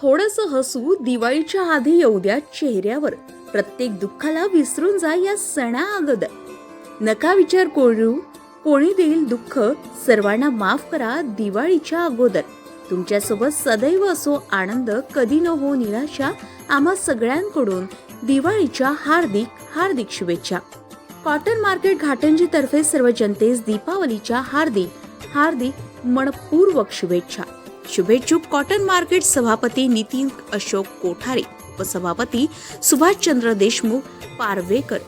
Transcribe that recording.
थोडंसं हसू दिवाळीच्या आधी येऊ द्या चेहऱ्यावर. प्रत्येक दुःखाला विसरून जा या सणा अगोदर. नका विचार करू कोणी देईल दुःख सर्वांना माफ करा दिवाळीच्या अगोदर. तुमच्यासोबत सदैव असो आनंद कधी न हो निराशा आम्हा सगळ्यांकडून दिवाळीच्या हार्दिक हार्दिक शुभेच्छा. कॉटन मार्केट घाटंजी तर्फे सर्व जनतेस दीपावलीच्या हार्दिक हार्दिक मनपूर्वक शुभेच्छा. शुभेच्छुक कॉटन मार्केट सभापती नितीन अशोक कोठारे व सभापती सुभाषचंद्र देशमुख पारवेकर.